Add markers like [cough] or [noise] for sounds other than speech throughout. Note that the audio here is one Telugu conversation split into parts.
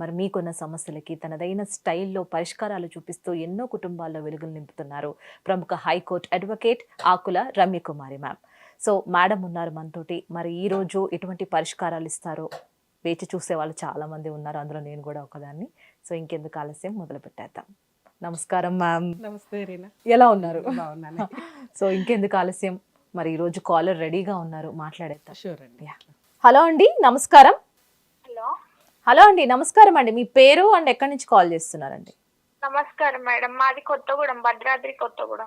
మరి మీకున్న సమస్యలకి తనదైన స్టైల్లో పరిష్కారాలు చూపిస్తూ ఎన్నో కుటుంబాల్లో వెలుగులు నింపుతున్నారు. ప్రముఖ high court advocate Akula Ramyakumari ma'am. So madam ఉన్నారు మనతోటి. మరి ఈ రోజు ఎటువంటి పరిష్కారాలు ఇస్తారో వేచి చూసే వాళ్ళు చాలా మంది ఉన్నారు. అందులో నేను కూడా ఒకదాన్ని. సో ఇంకెందుకు ఆలస్యం? మొదలు పెట్టేద్దాం. నమస్కారం మ్యామ్. నమస్తే రీనా. ఎలా ఉన్నారు? బాగున్నాను. [laughs] సో ఇంకెందుకు ఆలస్యం? మరి ఈ రోజు కాలర్ రెడీగా ఉన్నారు. మాట్లాడేద్దాం. షూర్ అండి. Yeah. హలో అండి. నమస్కారం. హలో. హలో అండి నమస్కారం అండి. మీ పేరు అండ్ ఎక్కడి నుంచి కాల్ చేస్తున్నారండి? నమస్కారం మేడం. మాది కొత్తగూడెం భద్రాద్రి కొత్తగూడెం.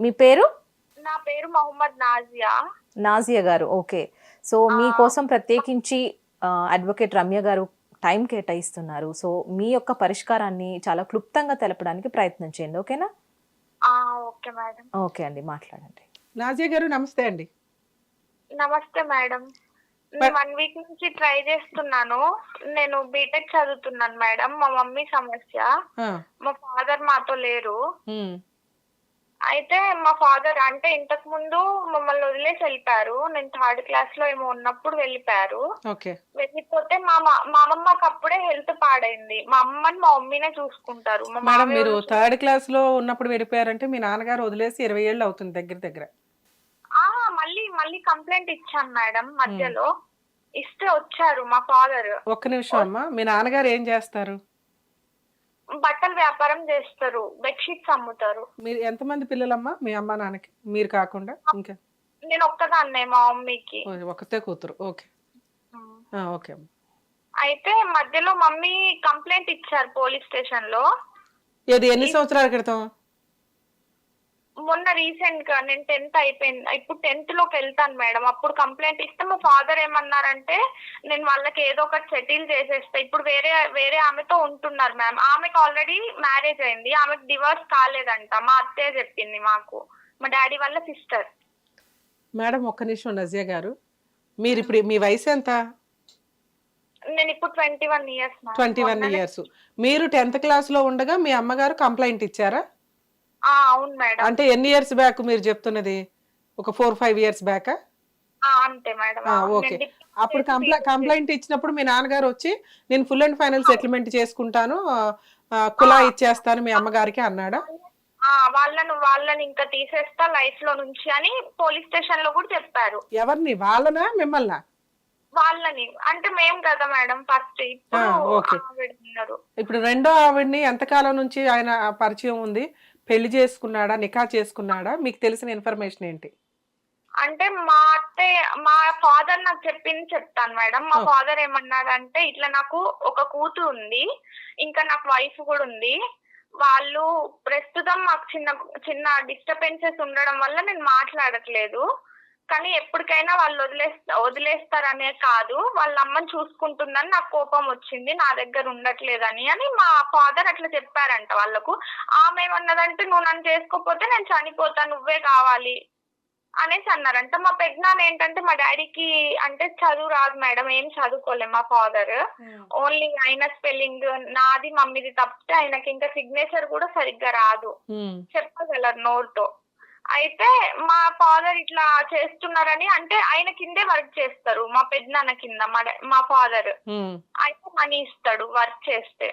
మీ పేరు? నా పేరు మొహమ్మద్ నాజియా. నాజియా గారు. ఓకే. సో మీకోసం ప్రత్యేకించి అడ్వకేట్ రమ్య గారు టైం కేటాయిస్తున్నారు. సో మీ యొక్క పరిష్కారాన్ని చాలా క్లుప్తంగా తెలపడానికి ప్రయత్నం చేయండి. ఓకేనా? ఆ, ఓకే మేడం. ఓకే అండి. మాట్లాడండి. నాజియా గారు నమస్తే అండి. నమస్తే మేడం. మ- వన్ వీక్ నుంచి ట్రై చేస్తున్నాను. నేను బీటెక్ చదువుతున్నాను మేడం. మా మమ్మీ సమస్య. మా ఫాదర్ మాతో లేరు. అయితే మా ఫాదర్ అంటే ఇంతకు ముందు మమ్మల్ని వదిలేసి వెళ్ళిపోయారు. నేను థర్డ్ క్లాస్లో ఏమో ఉన్నప్పుడు వెళ్ళిపోయారు. వెళ్ళిపోతే మా మా- అమ్మమ్మకి అప్పుడే హెల్త్ పాడైంది. మా అమ్మని మా మమ్మీనే చూసుకుంటారు. మేడం మీరు థర్డ్ క్లాస్లో ఉన్నప్పుడు వెళ్ళిపోయారంటే మీ నాన్నగారు వదిలేసి ఇరవై ఏళ్ళు అవుతుంది దగ్గర దగ్గర. మళ్ళీ కంప్లైంట్ ఇచ్చాను మేడం మధ్యలో. ఇస్తే వచ్చారు మా ఫాదర్ ఒక్క నిమిషం అమ్మా. మీ నాన్నగారు ఏం చేస్తారు? బట్టల వ్యాపారం చేస్తారు బెడ్షీట్స్ అమ్ముతారు. మీరు ఎంతమంది పిల్లలమ్మా? మీ అమ్మ నాన్నకి? మీరు కాకుండా ఇంకా? నేను ఒక్కదాన్నే మా మమ్మీకి. ఒకతే కూతురు. ఓకే. ఆ, ఓకే అమ్మా. అయితే మధ్యలో మమ్మీ కంప్లైంట్ ఇచ్చారు పోలీస్ స్టేషన్లో ఇది ఎన్ని సంవత్సరాల క్రితం? మొన్న రీసెంట్గా నేను టెన్త్ అయిపోయింది. ఇప్పుడు టెన్త్లోకి వెళ్తాను మేడం. అప్పుడు కంప్లైంట్ ఇస్తే మా ఫాదర్ ఏమన్నారంటే నేను వాళ్ళకి ఏదో ఒకటి సెటిల్ చేసేస్తా. ఇప్పుడు వేరే వేరే ఆమెతో ఉంటున్నారు మ్యామ్ ఆమెకు ఆల్రెడీ మ్యారేజ్ అయింది. ఆమెకు డివోర్స్ కాలేదంట. మా అత్తయ్య చెప్పింది మాకు. మా డాడీ వాళ్ళ సిస్టర్ మేడం ఒక్క నిమిషం నజియా గారు. మీరు ఇప్పుడు మీ వయసు ఎంత? నేను ఇప్పుడు twenty one years twenty one years మీరు టెన్త్ క్లాస్లో ఉండగా మీ అమ్మగారు కంప్లైంట్ ఇచ్చారా? అవును మేడం. అంటే ఎన్ని ఇయర్స్ బ్యాక్ మీరు చెప్తున్నది? ఒక ఫోర్ ఫైవ్ ఇయర్స్ బ్యాక్? అంతే మేడం. ఓకే. అప్పుడు కంప్లై కంప్లైంట్ ఇచ్చినప్పుడు మీ నాన్నగారు వచ్చి నేను ఫుల్ అండ్ ఫైనల్ సెటిల్మెంట్ చేసుకుంటాను కులా ఇచ్చేస్తాను మీ అమ్మగారికి అన్నాడా? వాళ్ళను వాళ్ళని ఇంకా తీసేస్తా లైఫ్లో నుంచి అని పోలీస్ స్టేషన్లో కూడా చెప్పారు. ఎవరిని? వాళ్ళనా? మిమ్మల్ని? వాళ్ళని. అంటే మేం కదా మేడం ఫస్ట్. ఇప్పుడు రెండో ఆవిడ్ని ఎంతకాలం నుంచి ఆయన పరిచయం ఉంది? పెళ్ళి చేసుకున్నాడా నికా చేసుకున్నాడా? మీకు తెలిసిన ఇన్ఫర్మేషన్ ఏంటి? అంటే మా అత్తయ్య మా ఫాదర్ నాకు చెప్పింది చెప్తాను మేడం. మా. ఫాదర్ ఏమన్నారంటే ఇట్లా నాకు ఒక కూతురు ఉంది ఇంకా నాకు వైఫ్ కూడా ఉంది. వాళ్ళు ప్రస్తుతం మాకు చిన్న చిన్న డిస్టర్బెన్సెస్ ఉండడం వల్ల నేను మాట్లాడట్లేదు. కానీ ఎప్పటికైనా వాళ్ళు వదిలేస్తా వదిలేస్తారనే కాదు. వాళ్ళ అమ్మని చూసుకుంటుందని నాకు కోపం వచ్చింది. నా దగ్గర ఉండట్లేదని అని మా ఫాదర్ అట్లా చెప్పారంట వాళ్ళకు. ఆమె ఏమన్నదంటే నువ్వు నన్ను చేసుకోకపోతే నేను చనిపోతా నువ్వే కావాలి అనేసి అన్నారంట. మా పెద్దనాన్న ఏంటంటే మా డాడీకి అంటే చదువు రాదు మేడం. ఏం చదువుకోలే మా ఫాదర్. ఓన్లీ ఆయన స్పెల్లింగ్ నాది మమ్మీది తప్పితే ఆయనకి ఇంకా సిగ్నేచర్ కూడా సరిగ్గా రాదు. చెప్పగలరు నోరుతో. అయితే మా ఫాదర్ ఇట్లా చేస్తున్నారని అంటే ఆయన కిందే వర్క్ చేస్తారు మా పెద్దనాన్న కింద మా ఫాదర్ అయితే మనీ ఇస్తాడు వర్క్ చేస్తే.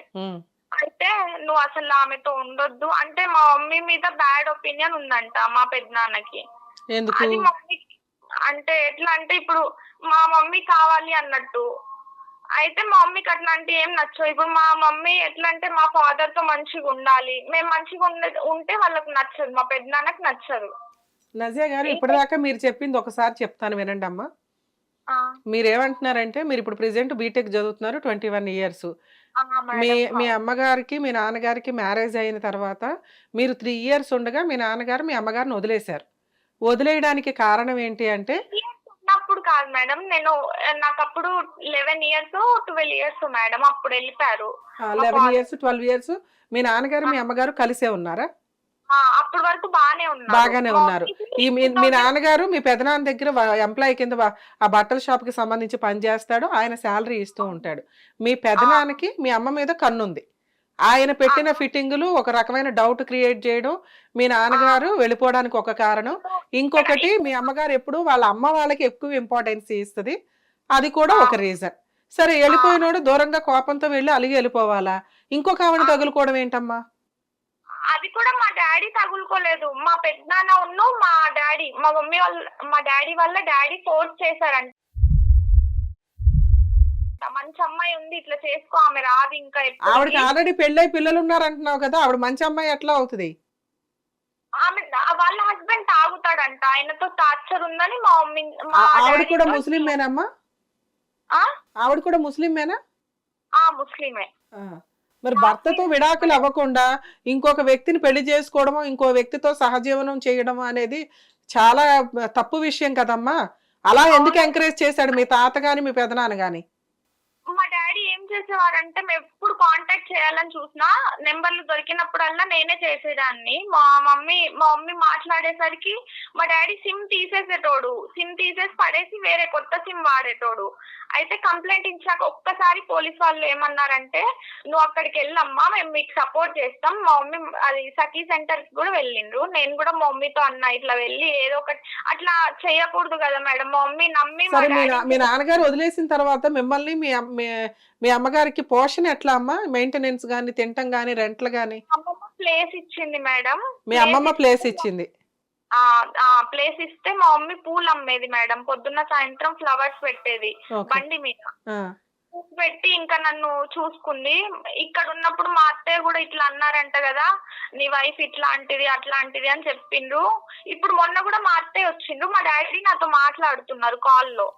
అయితే నువ్వు అసలు ఆమెతో ఉండొద్దు అంటే మా మమ్మీ మీద బ్యాడ్ ఒపీనియన్ ఉందంట మా పెద్దనాన్నకి. అది మమ్మీకి అంటే ఎట్లా అంటే ఇప్పుడు మా మమ్మీ కావాలి అన్నట్టు అయితే మా మమ్మీకి అట్లాంటి ఏం నచ్చవు. ఇప్పుడు మా మమ్మీ ఎట్లా అంటే మా ఫాదర్తో మంచిగా ఉండాలి. మేము మంచిగా ఉండే ఉంటే వాళ్ళకి నచ్చదు. మా పెద్దనాన్నకి నచ్చదు. నజియా గారు ఇప్పటిదాకా మీరు చెప్పింది ఒకసారి చెప్తాను వినండి అమ్మా. ఆ, మీరు ఏమంటున్నారంటే మీరు ఇప్పుడు ప్రెసెంట్ బీటెక్ చదువుతున్నారు ట్వంటీ వన్ ఇయర్స్. మీ. మీ అమ్మగారికి మీ నాన్నగారికి మ్యారేజ్ అయిన తర్వాత మీరు త్రీ ఇయర్స్ ఉండగా మీ నాన్నగారు మీ అమ్మగారిని వదిలేశారు. వదిలేయడానికి కారణం ఏంటి అంటే కాదు మేడం. నేను నాకు అప్పుడు eleven years twelve years madam. అప్పుడు వెళ్ళిపోయారు. లెవెన్ ఇయర్స్ ట్వెల్వ్ ఇయర్స్ మీ నాన్నగారు మీ అమ్మగారు కలిసే ఉన్నారా? అప్పటి వరకు బాగానే ఉన్నారు. బాగానే ఉన్నారు. ఈ మీ మీ 2000 నాన్నగారు మీ పెదనాన్న దగ్గర ఎంప్లాయీ కింద ఆ బట్టల షాప్కి సంబంధించి పని చేస్తాడు. ఆయన శాలరీ ఇస్తూ ఉంటాడు. మీ పెదనాన్నకి మీ అమ్మ మీద కన్నుంది. ఆయన పెట్టిన ఫిట్టింగులు ఒక రకమైన డౌట్ క్రియేట్ చేయడం మీ నాన్నగారు వెళ్ళిపోవడానికి ఒక కారణం. ఇంకొకటి మీ అమ్మగారు ఎప్పుడు వాళ్ళ అమ్మ వాళ్ళకి ఎక్కువ ఇంపార్టెన్స్ ఇస్తుంది. అది కూడా ఒక రీజన్ సరే వెళ్ళిపోయినోడు దూరంగా కోపంతో వెళ్ళి అలిగి వెళ్ళిపోవాలా? ఇంకొక ఆవిడ తగులుకోవడం ఏంటమ్మా? అది కూడా మా డాడీ తగులుకోలేదు. మా పెద్దనాన్న ఉన్ను మా డాడీ మా మమ్మీ వాళ్ళ మా డాడీ వల్ల డాడీ ఫోర్స్ చేశారంట. మంచి అమ్మాయి ఉంది ఇట్లా చేసుకో ఆమె రాదు ఇంకా. ఆవిడకి ఆల్రెడీ పెళ్ళై పిల్లలు ఉన్నారు అంటున్నావు కదా ఆవిడ మంచి అమ్మాయి ఎట్లా అవుతుంది? ఆమె వాళ్ళ హస్బెండ్ తాగుతాడంట. ఆయనతో టార్చర్ ఉందని మా మమ్మీ మా ఆవిడ కూడా తో- ముస్లిమేనమ్మా? ఆవిడ కూడా ముస్లిమేనా? ఆ ముస్లిమే. మరి భర్తతో విడాకులు అవ్వకుండా ఇంకొక వ్యక్తిని పెళ్ళి చేసుకోవడము ఇంకో వ్యక్తితో సహజీవనం చేయడము అనేది చాలా తప్పు విషయం కదమ్మా. అలా ఎందుకు ఎంకరేజ్ చేశాడు మీ తాత గాని మీ పెదనాన్న గాని? చేసేవారంటే మేము ఎప్పుడు కాంటాక్ట్ చేయాలని చూసినా నెంబర్లు దొరికినప్పుడల్లా నేనే చేసేదాన్ని. మా మమ్మీ మా మమ్మీ మాట్లాడేసరికి మా డాడీ సిమ్ తీసేసేటోడు. సిమ్ తీసేసి పడేసి వేరే కొత్త సిమ్ వాడేటోడు. అయితే కంప్లైంట్ ఇచ్చాక ఒక్కసారి పోలీస్ వాళ్ళు ఏమన్నారంటే నువ్వు అక్కడికి వెళ్ళమ్మా మేము మీకు సపోర్ట్ చేస్తాం. మా మమ్మీ అది సఖీ సెంటర్ కూడా వెళ్ళిండ్రు. నేను కూడా మా మమ్మీతో అన్నా ఇట్లా వెళ్ళి ఏదో ఒకటి అట్లా చేయకూడదు కదా మేడం. మా మమ్మీ నమ్మి మా నాన్నగారు వదిలేసిన తర్వాత మిమ్మల్ని మీ మీ- అమ్మగారికి పోషణ ఎట్లా అమ్మా? మెయింటెనెన్స్ గాని తింటం గాని రెంట్లు గాని? అమ్మమ్మ ప్లేస్ ఇచ్చింది మేడం. మీ అమ్మమ్మ ప్లేస్ ఇచ్చింది. ఆ ప్లేస్ ఇస్తే మా మమ్మీ పూలు అమ్మేది మేడం. పొద్దున్న సాయంత్రం ఫ్లవర్స్ పెట్టేది బండి మీద. పెట్టి ఇంకా నన్ను చూసుకుంది. ఇక్కడ ఉన్నప్పుడు మా అత్తయ్య కూడా ఇట్లా అన్నారంట కదా నీ వైఫ్ ఇట్లాంటిది అట్లాంటిది అని చెప్పిండ్రు. ఇప్పుడు మొన్న కూడా మా అత్తయ్య వచ్చిండ్రు మా డాడీ నాతో మాట్లాడుతున్నారు కాల్లో.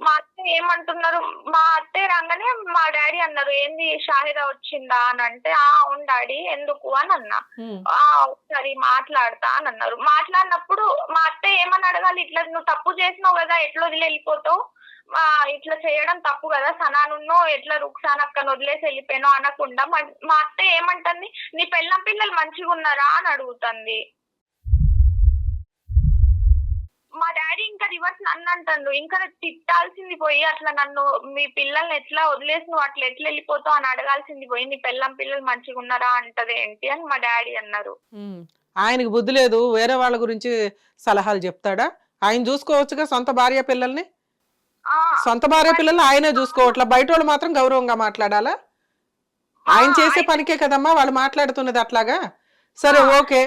మా ఏమంటున్నారు? మా అత్తయ్య రాగానే మా డాడీ అన్నారు ఏంది షాహిదా వచ్చిందా? అని అంటే ఆ అవును డాడీ ఎందుకు? అని అన్నా. ఆ ఒకసారి మాట్లాడతా అని అన్నారు. మాట్లాడినప్పుడు మా అత్తయ్య ఏమని అడగాలి? ఇట్లా నువ్వు తప్పు చేసినావు కదా ఎట్లా వదిలి వెళ్ళిపోతావు? ఇట్లా చేయడం తప్పు కదా సనానున్నో ఎట్లా రుక్సాన్ అక్కను వదిలేసి వెళ్ళిపోయాను అనకుండా మా మా అత్తయ్య ఏమంటుంది? నీ పెళ్ళం పిల్లలు మంచిగా ఉన్నారా అని అడుగుతుంది. మా డాడీ ఇంకా రివర్స్ నన్ను అంటాడు. ఇంకా తిట్టాల్సింది పోయి అట్లా నన్ను మీ పిల్లల్ని ఎట్లా వదిలేసి నువ్వు అట్లా ఎట్లా వెళ్ళిపోతావు అని అడగాల్సింది పోయి నీ పెళ్ళం పిల్లలు మంచిగా ఉన్నారా? అంటది ఏంటి? అని మా డాడీ అన్నారు. ఆయనకి బుద్ధి లేదు. వేరే వాళ్ళ గురించి సలహాలు చెప్తాడా? ఆయన చూసుకోవచ్చుగా సొంత భార్య పిల్లల్ని? సొంత భార్య పిల్లల్ని ఆయనే చూసుకోవట్లా? బయట వాళ్ళు మాత్రం గౌరవంగా మాట్లాడాలా? ఆయన చేసే పనికే కదమ్మా వాళ్ళు మాట్లాడుతున్నది అట్లాగా? సరే ఓకే.